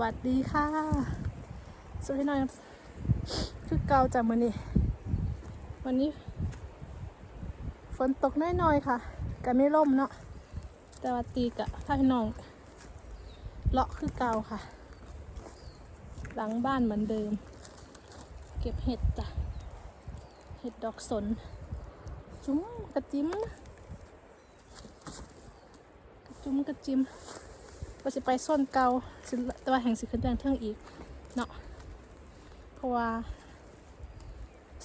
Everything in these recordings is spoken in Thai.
วัสดีค่ะสวัสดีหน่อยคือเกาจากมือนี่วันนี้ ฝนตกน้อยๆค่ะก็ไม่ร่มเนาะแต่ว่าตีกะถ้าพี่น้องเลาะคือเกาค่ะ หลังบ้านเหมือนเดิม เก็บเห็ดจ้ะเห็ดดอกสน จุ้มกระจิ้มกระจุ้มกระจิ้ม ว่าสิไปส้นเกาสิแต่ว่าแห่งสิขึ้นแดงเทิงอีกเนาะเพราะว่า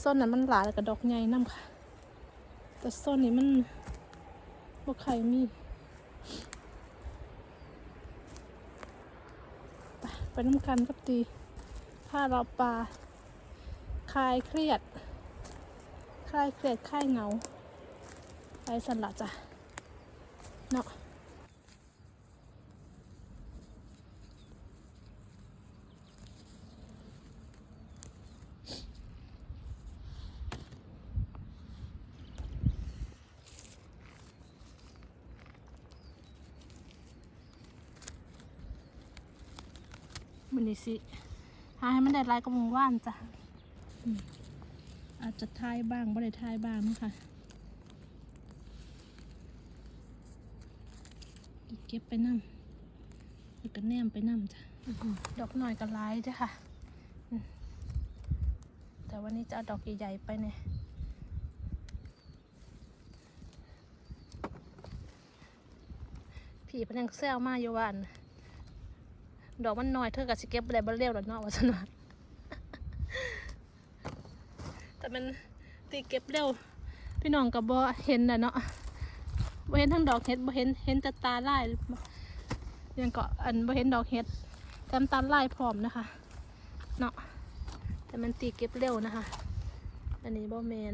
ส้นนั้นมันหลายแล้วก็ดอกใหญ่น้ำค่ะ แต่ส้นนี้มันบ่ใครมีไปไปน้ำกันกับตีผ้าเราปลาคลายเครียดคลายเครียดคลายเหงาไปสันละจ้ะเนาะมั นนี่สิหาให้มันได้หลายกระมงว่านจ้ะอืมอาจจะทายบ้างไม่ได้ทายบ้างนะคะเก็บไปน้ำแล้วก็แนมไปน้ำจ้ะอื้อหือดอกหน่อยก็ร้ายจ้ะค่ะอืมแต่วันนี้จะเอาดอกใหญ่ๆไปเนี่ยผีเพนยังแซวมาอยู่วาอัน ดอกมันน้อยเธอกับสิเก็บอะไรบ้าเร็วหรอเนาะว่าสนะแต่มันตีเก็บเร็ว พี่น้องกับบ่เห็นนะเนาะบ่เห็นทั้งดอกเห็ดบ่เห็นเห็นแต่ตาไลายยังก็อันบ่เห็นดอกเห็ดจำตาไลายพร้อมนะคะเนาะแต่มันตีเก็บเร็วนะคะ อันนี้บ่แมน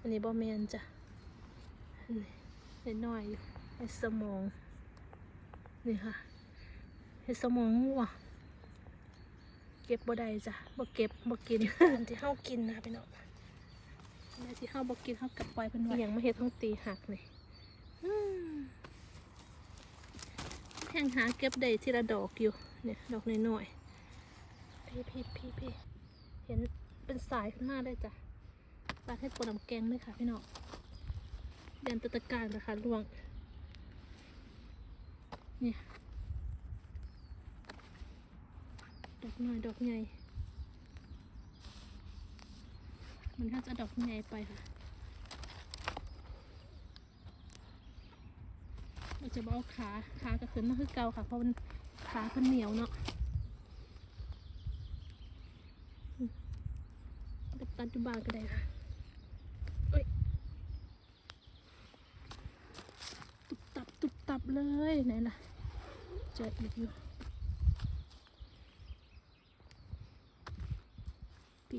อันนี้บ่แมนจ้ะอันนี้น้อยๆอยู่ในสมองนี่ค่ะ เห็ดสมองงัวเก็บบ่ได้จ้ะบ่เก็บบ่กินอันที่เฮากินนะคะพี่น้องอันที่เฮาบ่กินเฮากลับปล่อยเพิ่นไว้อหย่างมาเฮ็ดต้องตีหักนี่อืมแข่งหาเก็บได้ทีละดอกอยู่เนี่ยดอกน้อยๆพี่พี่พี่พี่เห็นเป็นสายขึ้นมาเลยจ้ะปลาเทศปนน้ำแกงเลยค่ะพี่น้องเดินตะตะการนะคะลวง เนี่ย ด อกน้อยดอกใหญ่ มันก็จะดอกใหญ่ไปค่ะเราจะบเอาขาขาก็ขึ้นมาคือเก่าค่ะ เพราะมันขาเพิ่นเหนียวเนาะตัดอยู่บ้านก็ได้ค่ะเอ้ยตุบตับตุบตับเลยไหนล่ะเจออีกอยู่ ปี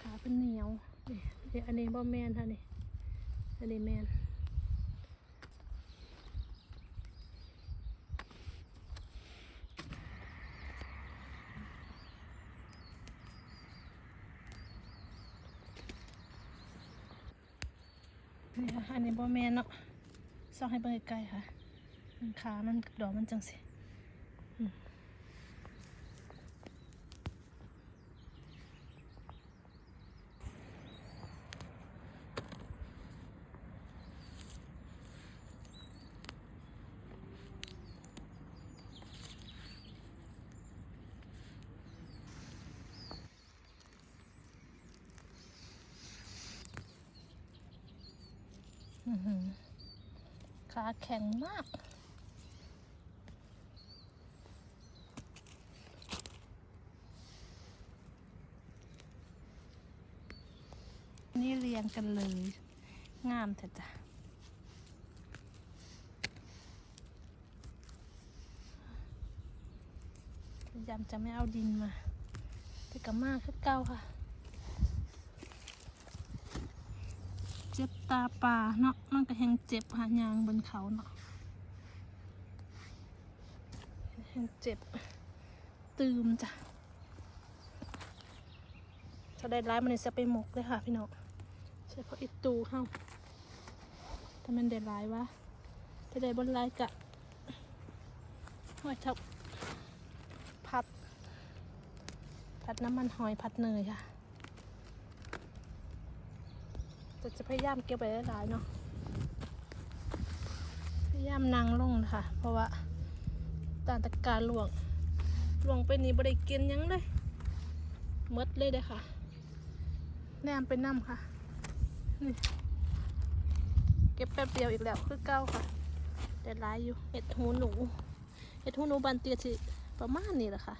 ขาเป็นเหนียวนี่ เดี๋ยวอันนี้บ่แมนค่ะนี่อันนี้แมนนี่ค่ะอันนี้บ่แมนเนาะส่องให้เบิ่งไกลๆค่ะ ขามันกับดอกมันจังสิ ขาแข็งมาก นี่เรียงกันเลย งามแต่จ้ะพยายามจะไม่เอาดินมาแต่ก็มากขึ้นเก้าค่ะ เจ็บ ตาปลาเนาะมันก็แหงเจ็บหายางบนเขาเนาะแหงเจ็บ ตืมจ้ะถ้าได้ร้ายมันจะไปหมกเลยค่ะพี่น้องใช่เพราะอิตูเข้าถ้ามันเด็ดหลายวะจะได้บนหลายกะหอยทับผัดผัดน้ำมันหอยผัดเนยค่ะ แต่จะพยายามเก็บไปหลายๆเนาะพยายามนั่งลงนะคะเพราะว่าตานตะการหลวงหลวงไปนี่บ่ได้กินยังเลยมดเลยเด้อค่ะ แนมไปน้ำค่ะนี่เก็บแป๊บเดียวอีกแล้วคือเก้าค่ะแต่ร้ายอยู่เห็ดหูหนูเห็ดหูหนูบานเตียสิประมาณนี้แหละค่ะ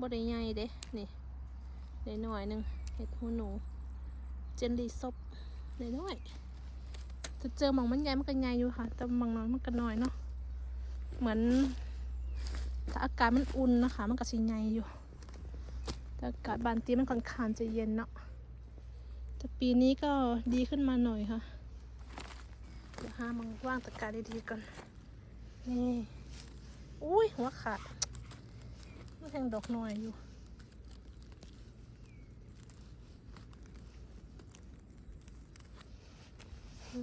บ่ได้ใหญ่เด้นี่ได้หน่อยหนึงเห็ดหูหนู เจนลีซบ ได้น้อยจะเจอหมองมันใหญ่มันก็ใหญ่อยู่ค่ะ แต่หมองน้อยมันก็น้อยเนาะ เหมือน ถ้าอากาศมันอุ่นนะคะ มันก็สิใหญ่อยู่ แต่อากาศบานตีมันค่อนข้างจะเย็นเนาะ แต่ปีนี้ก็ดีขึ้นมาหน่อยค่ะ เดี๋ยวหามังว่างตะการดีๆก่อน นี่ อุ้ยหัวขาดมันยังดอกหน่อยอยู่ อืม เห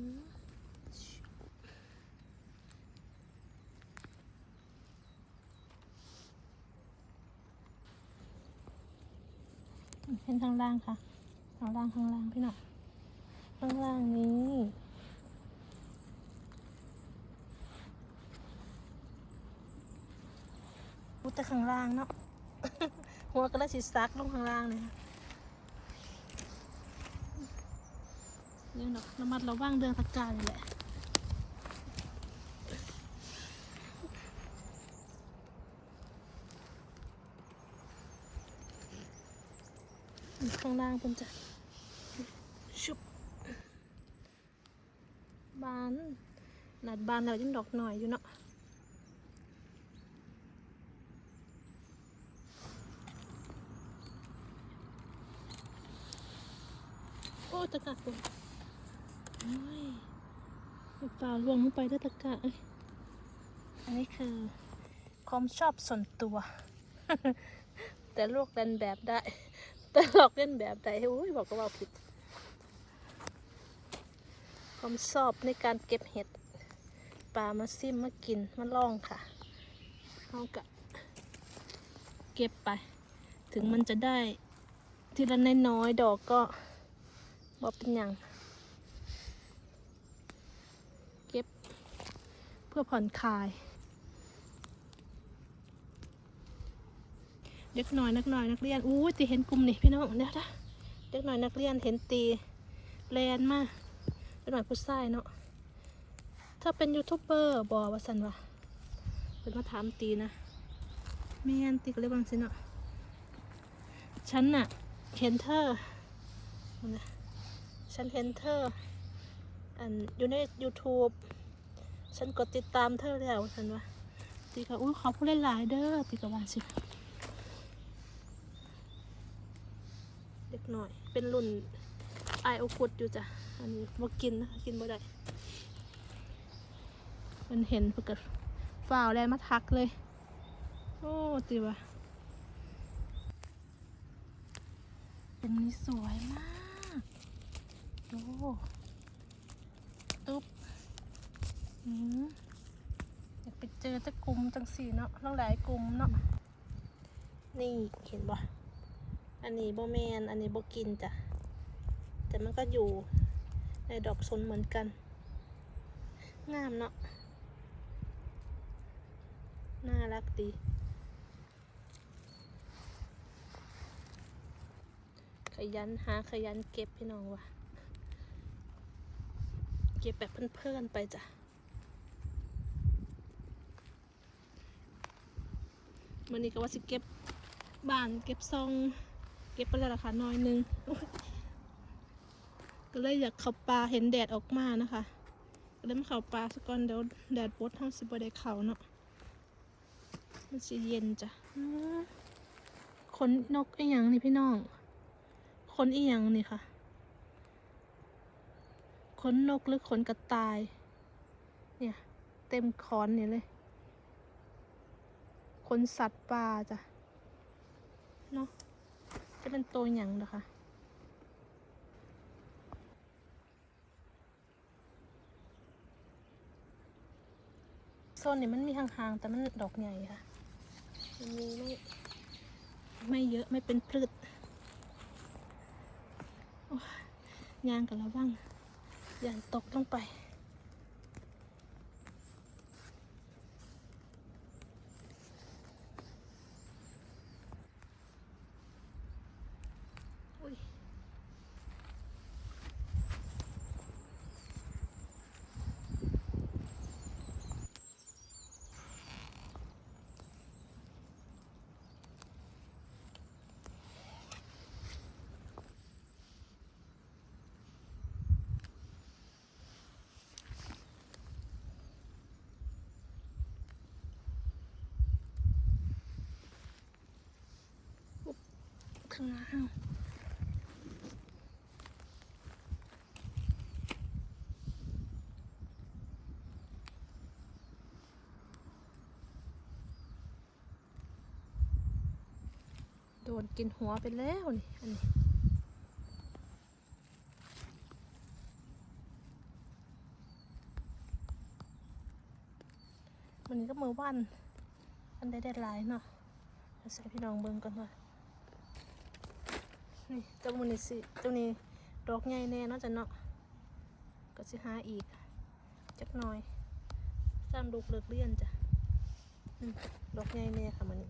็นข้างล่างค่ะข้างล่างข้างล่างพี่หน่อยข้างล่างนี้พูดแต่ข้างล่างเนาะหัวก็ได้สิซักลงข้างล่างเลยค่ะ นี่ยเนาะระมัดระวังเดินตะการนี่แหละข้างล่างเป็นจะชุบบานหนาดบานแล้วยังดอกหน่อยอยู่เนาะโอ้ตะกะตัวโอ้ย เอาเปล่าลวงลงไปด้วยตะกะเอ้ยอันนี้คือความชอบส่วนตัว แต่ลูกเล่นแบบได้ แต่หลอกเล่นแบบใดโอ้ยบอกก็ว่าผิด ความชอบในการเก็บเห็ดปลามาซิมมากินมาล่องค่ะเอากะเก็บไป ถึงมันจะได้ทีละน้อยๆดอกก็บอกเป็นอย่าง เก็บเพื่อผ่อนคลาย เด็กน่อยนักน่อยนักเรียนอู้ตีเห็นกลุ่มนี่พี่น้องเดี๋ยวนะเด็กน่อยนักเรียนเห็นตีแลนมากเด็กน่อยผู้ชายเนาะถ้าเป็นยูทูบเบอร์บอว่าสันวะเป็นมาถามตีนะแม่นตีก็เลยบางสิเนาะฉันน่ะเห็นเธอฉันเห็นเธออันอยู่ใน YouTube ฉันกดติดตามเธอแล้วฉันว่าตีก็อุ้ยขอผู้เล่นหลายเด้อตีก็ว่าสิเด็กหน่อย เป็นรุ่นไอโอคุดอยู่จ้ะ อันนี้บ่กินนะกินบ่ได้ มันเห็นเพื่อกฝ่าวแลนมาทักเลย โอ้ตีวะเป็นนี้สวยมากโอ้ตุ๊บ อยากไปเจอจะกลุ่มจังสี่เนาะต้องหลายกลุ่มเนาะ นี่เห็นบ่อันนี้โบแมน อันนี้โบกินจ้ะ แต่มันก็อยู่ในดอกสนเหมือนกัน งามเนาะ น่ารักดี ขยันหาขยันเก็บพี่น้องว่ะ เก็บแบบเพื่อนๆไปจ้ะ วันนี้ก็ว่าสิเก็บบ้านเก็บซองเก็บไปแล้วราคาน้อยหนึง ก็เลยอยากเข้าปลาเห็นแดดออกมานะคะ ก็เลยมาเข้าปลาสักก่อนเดี๋ยวแดดปดทั้งสิบได้เข้าเนาะมันสิเย็นจ้ะขนนกอีหยังนี่พี่น้องขนอีหยังนี่ค่ะขนนกหรือขนกระต่าย เนี่ย เต็มคอนเนี่ยเลย นสัตว์ป่าจ้ะเนาะจะเป็นตัวอย่างนะคะโซนนี่มันมีห่างๆ แต่มันดอกใหญ่ค่ะ มันมีไม่ไม่เยอะไม่เป็นพืชยางกันแล้วบ้างยางตกลงไป ข้างล่าโดนกินหัวไปแล้วนี่อันนี้วันนี้ก็มือวัน อันได้ได้หลายเนาะเดี๋ยวใส่พี่น้องเบิ่งก่อนว่า นี่ตรงมันนี่สิตรงนี้ดอกใหญ่แน่นาะจ้ะเนาะก็สิหาอีก จักหน่อยสร้างลูกเลิกเรียนจ้ะดอกใหญ่แน่ค่ะมันนี่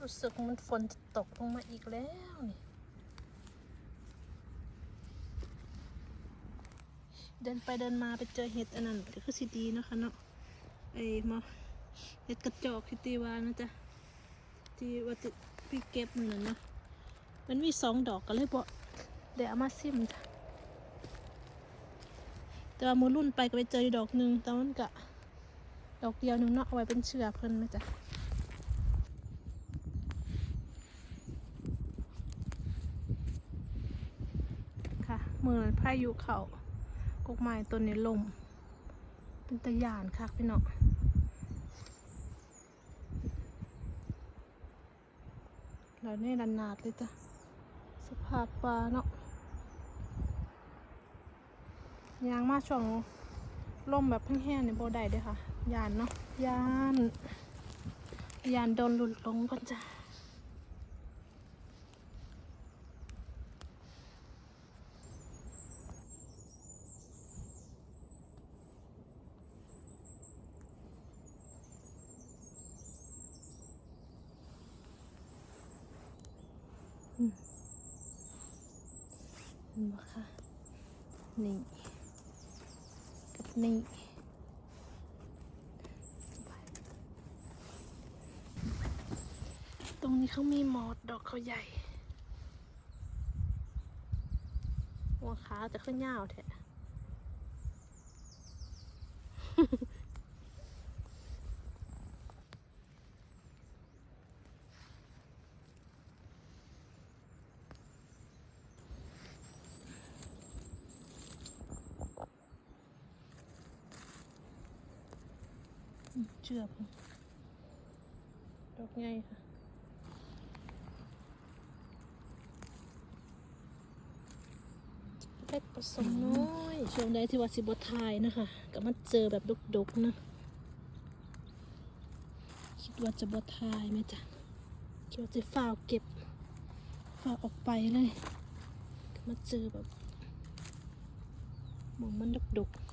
รู้สึกมันฝนจะตกลงมาอีกแล้วนี่เดินไปเดินมาไปเจอเห็ดอันนั้นก็คือสิดีเนาะคะเนาะ ไอ้มาเห็ดกระจอกที่ตีวานะจ๊ะที่ว่าจะพี่เก็บมันนะเนาะมันมีสองดอกก็เลยบอกเดี๋ยวเอามาซิมจ้ะแต่ว่ามือรุ่นไปก็ไปเจออีดอกหนึ่งแต่มันกะดอกเดียวหนึ่งเนาะเอาไว้เป็นเชือกเพิ่นนะจ๊ะค่ะเหมื่อพายุเขากกไม้ต้นนี้ลม เป็นตะยานค่ะพี่เน้องแล้วนี่ดันนาดเลยจ้ะสภาพปลาเนาะยางมาช่วงลมแบบแห้งๆในโบได้ด้อค่ะ ยานเนาะยาน ยานโดนหลุดลงก่อนจ้ะ เห็นไหมคะ นี่กับนี่ตรงนี้เขามีหมอดดอกเขาใหญ่หัวขาแต่ขึ้นยาวแท้ อืม เชือกดอกใหญ่ค่ะ เล็กผสมน้อย ช่วงใดที่ว่าสิบทายนะคะก็มาเจอแบบดกๆนะ คิดว่าจะบทายไหมจ๊ะคิดว่าจะฝ้าวเก็บฝ้าวออกไปเลย มาเจอแบบมองมันดกๆ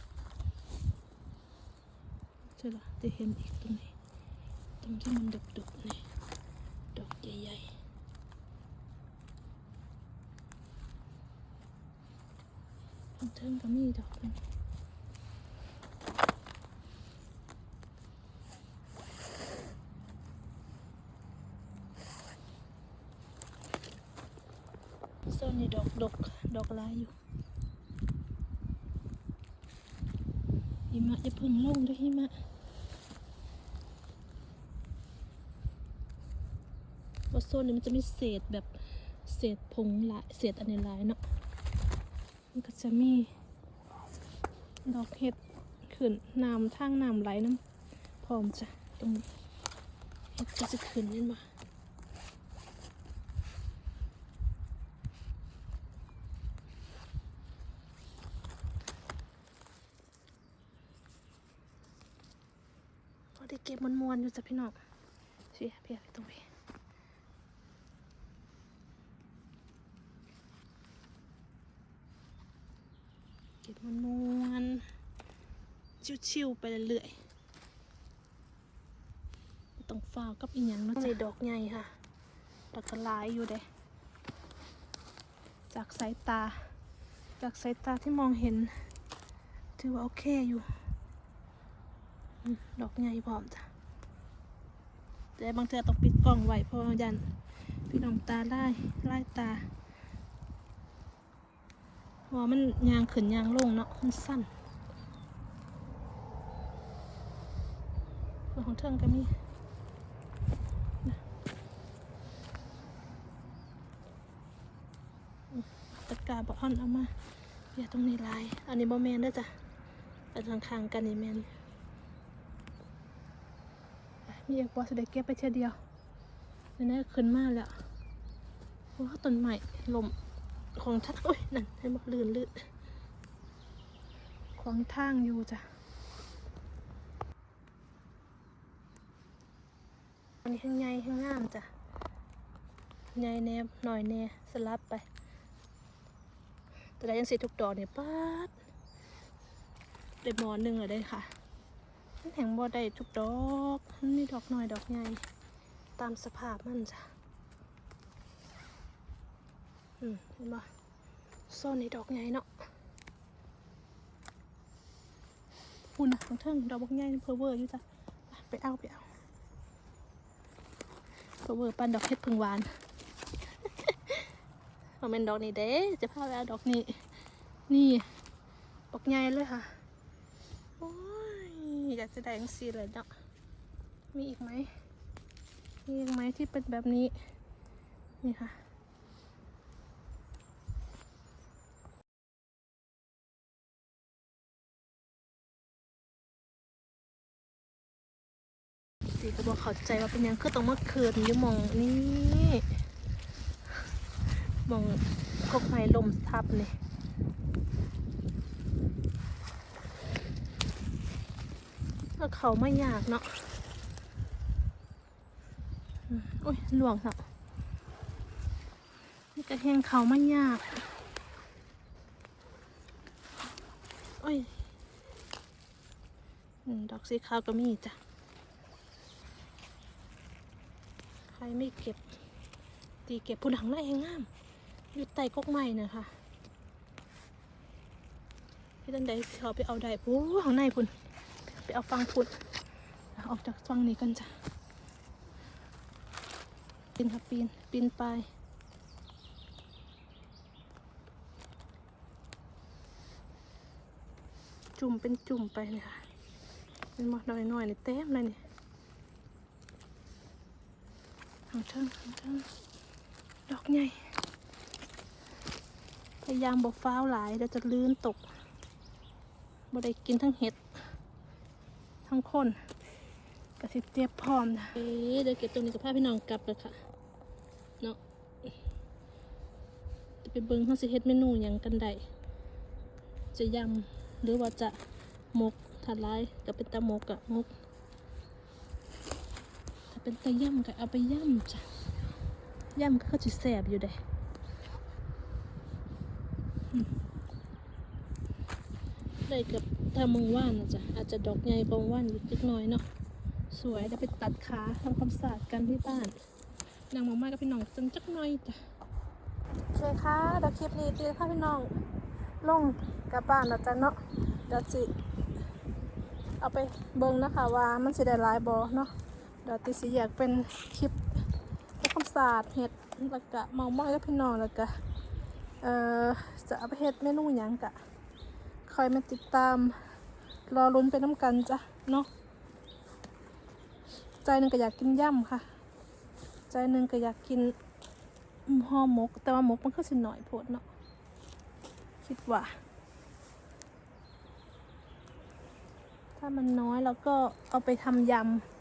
ช่ละจะเห็นอีกตรงนี้ ตรงที่มันดกๆนี่ดอกใหญ่ๆข้างเทิงก็มีดอกหนึงโซนนี้ดอกดกดอกลายอยู่หิมะจะพึ่งลงด้วยหิมะ โซนนี้มันจะมีเศษแบบเศษผงลายเศษอะไรหลายเนาะมันก็จะมีดอกเห็ดขึ้นน้ำทางน้ำไหลน้ำพร้อมจ้ะตรงเห็ดก็จะขึ้นขึ้นมาเอได้เก็บมวนๆอยู่จ้ะพี่น้องเสียเพียไตรงนี้ มันมวนๆชิวๆไปเรื่อยๆบ่ต้องฟ้าวกับอีหยังเนาะในดอกใหญ่ค่ะดอกกระลายอยู่เด้จากสายตา จากสายตาที่มองเห็น ถือว่าโอเคอยู่อืมดอกใหญ่พร้อมจ้ะแต่บางเทื่อต้องปิดกล้องไว้เพราะว่ายันพี่น้องตาไล่ไล่ตาเพราะ ว่ามันยางขึ้นยางลงเนาะมันสั้นส่วของเทิงก็มีนะอืมตะกาบออนเอามาอย่าตรงนี้ลาย อันนี้บอแมนด้วยจ้ะอันข้างๆกันนี่แมนมีเอกบอสได้เก็บไปเท่ยเดียวนี่นขึ้นมาแล้วโอ้ต้นใหม่ลม ของทักโอ้ยนั่นให้บอกลื่นลื่นขวางทางอยู่จ้ะอันนี้ข้างในข้างงามจ้ะใหญ่แนบหน่อยแนสลับไป แต่ได้ยังสีทุกดอกเนี่ยป๊าดได้หมอนหนึ่งเลยได้ค่ะมันแห่งบ่ได้ทุกดอกมันมีดอกน้อยดอกใหญ่ตามสภาพมันจ้ะ อืมเห็นบ่ซ่อนในดอกใหญ่เนาะปุ่นนะของเทิงดอกบักใหญ่เพอเวอร์อยู่จ้ะไปเอาไปเอาเพอเวอร์ปันดอกเห็ดพึ่งหวานเอาเป็นดอกนี้เด้จะพาไปเอาดอกนี้ นี่ดอกใหญ่เลยค่ะโอ้ยอยากจะได้ยังสีเลยเนาะมีอีกไหมมีอีกไหมที่เป็นแบบนี้ นี่ค่ะ สีก็บอก เข้าใจว่าเป็นยังคือต้องมาคืนอยู่มองนี่มองกกไม้ลมทับนี่ก็เขาไม่ยากเนาะอุ้ยหลวงเนาะนี่ก็แห้งเขาไม่ยากโอ้ยดอกสีขาวก็มีจ้ะ ใค รไม่เก็บ ตีเก็บผู้หลังน่าเองงาม อยู่ใต้กกไม้นะคะพี่ตันใดเขาไปเอาได้ปูข้างในพุ่น ไปเอาฟังพุดออกจากฟังนี้กันจ้ะ ปีนค่ะปีน ปีนไปจุ่มเป็นจุ่มไปเลยค่ะเป็นหมดน้อยๆนี่เต็มเลยนี่ทางเชิงทางเชิงดอกใหญ่ พยายามบอกฟ้าวหลายเดี๋ยวจะลื่นตกบ่ได้กินทั้งเห็ด ทั้งคนกระสิเตรียบพร้อมนะเดี๋ยวเก็บตรงนี้กับพาพี่น้องกลับเลยค่ะ เนาะจะไปเบิ้งเขาสิเฮ็ดเมนูหยังกันได้จะยำหรือว่าจะหมกถ้าร้ายก็เป็นตะหมกอะหมก เป็นตะย่ำก็เอาไปย่ำจ้ะย่ำก็เขาจะแสบอยู่เด้อืมได้กับถ้ามึงว่านนะจ๊ะอาจจะดอกใหญ่กว่าว่านอยู่นิดน่อยเนาะสวยแล้วไปตัดขาทำความสะอาดกันที่บ้านนางมาม่ากับพี่น้องจังจักหน่อยจ้ะโอเคค่ะเดี๋ยวคลิปนี้ตีค่ะพี่น้องลงกับบ้านแล้วจ้ะเนาะเดี๋ยวสิเอาไปเบิ่งนะคะว่ามันสิได้ลายบอเนาะ เดี๋ยวตีสิอยากเป็นคลิปทำความสะอาดเห็ดแล้วก็เมาม่ากับพี่น้องแล้วก็เอ่อจะเอาไปเฮ็ดเมนูหยังกะคอยมาติดตาม รอลุ้นไปน้ำกันจ้ะเนาะใจหนึ่งก็อยากกินย่ำค่ะ ใจหนึ่งก็อยากกินห่อหมก แต่ว่าหมกมันก็สิหน่อยโพดเนาะคิดว่า ถ้ามันน้อยเราก็เอาไปทำยำ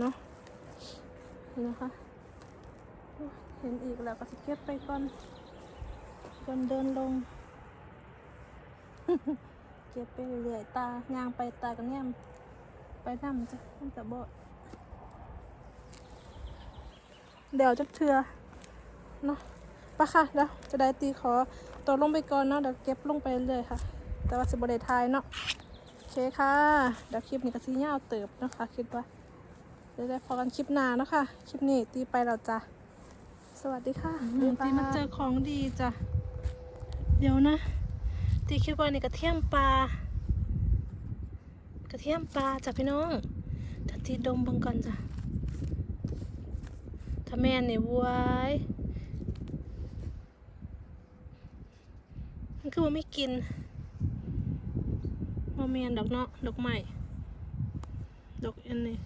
เนาะนะคะเห็นอีกแล้วก็สิเก็บไปก่อนก่อนเดินลง เก็บไปเรื่อยตายางไปตากันแนมไปน้ำจ้ะมันจะบ่เดี๋ยวจะเทือเนาะปะค่ะเดี๋ยวจะได้ตีขอตัวลงไปก่อนเนาะเดี๋ยวเก็บลงไปเรื่อยค่ะ แต่ว่าสิบได้ทายเนาะโอเคค่ะเดี๋ยวคลิปนี้ก็สียาวเติบนะคะคิดว่า เดี๋ยวได้พอกันคลิปหน้าเนาะค่ะ คลิปนี้ตีไปแล้วจ้ะ สวัสดีค่ะตีมาเจอของดีจ้ะ เดี๋ยวนะ ตีคิดว่านี่กระเทียมปลากระเทียมปลาจ้ะพี่น้องถ้าตีดมเบังก่อนจ้ะถ้าแม่นนี่วายมันคือว่าไม่กินมอแมนดอกเนาะดอกใหม่ดอกอันนี้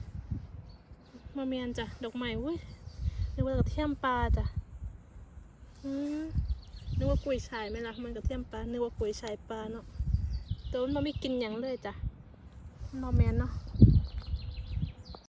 มาแมนจ้ะ ดอกใหม่อุ้ยนึกว่ากระเทียมปลาจ้ะอืมนึกว่ากุยชายไหมล่ะ มันกระเทียมปลา นึกว่ากุยชายปลาเนาะแต่มันไม่กินอย่างเลยจ้ะมาแมนเนาะ